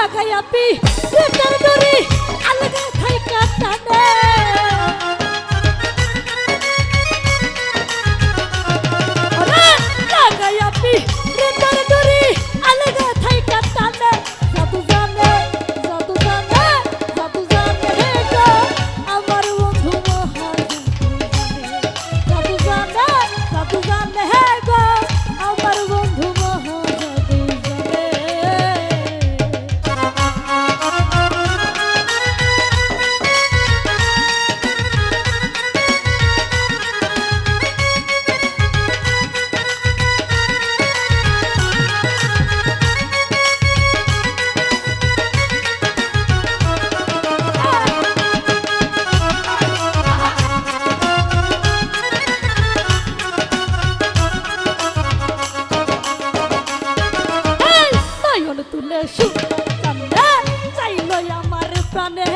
লাগাইয়া পি পেটের দড়ি আলগা থাইকা টানে। প্রাণে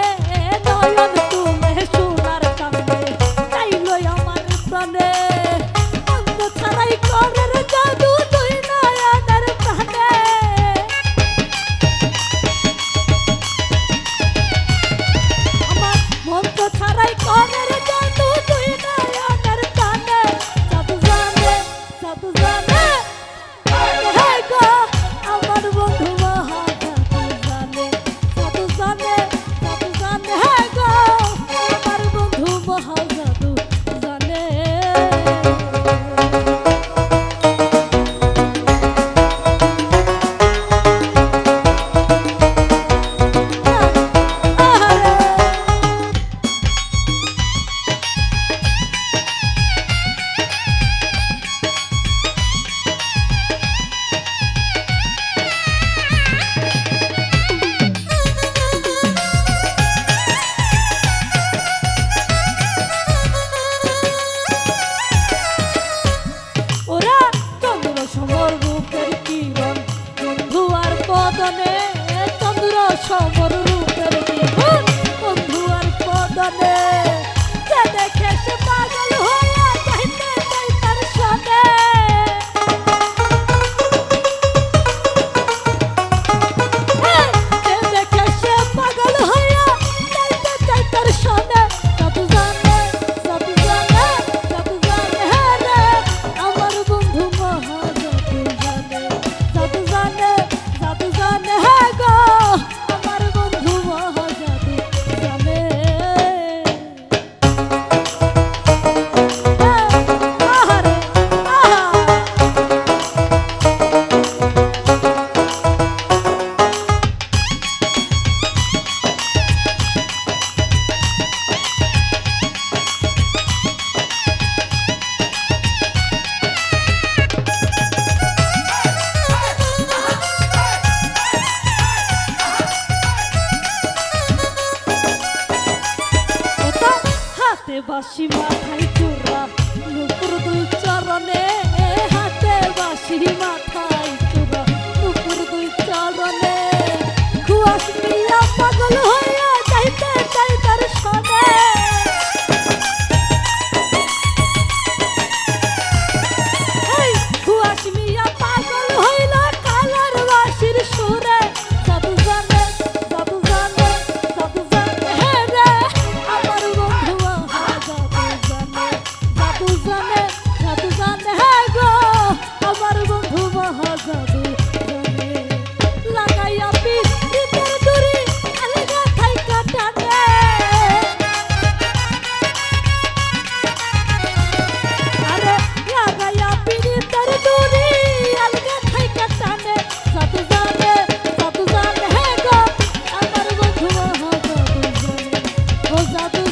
নয়ন হাতে বাসি মাথায় চূড়া নুপুর দু চরণে হাতে বাসি মাথায়। sabe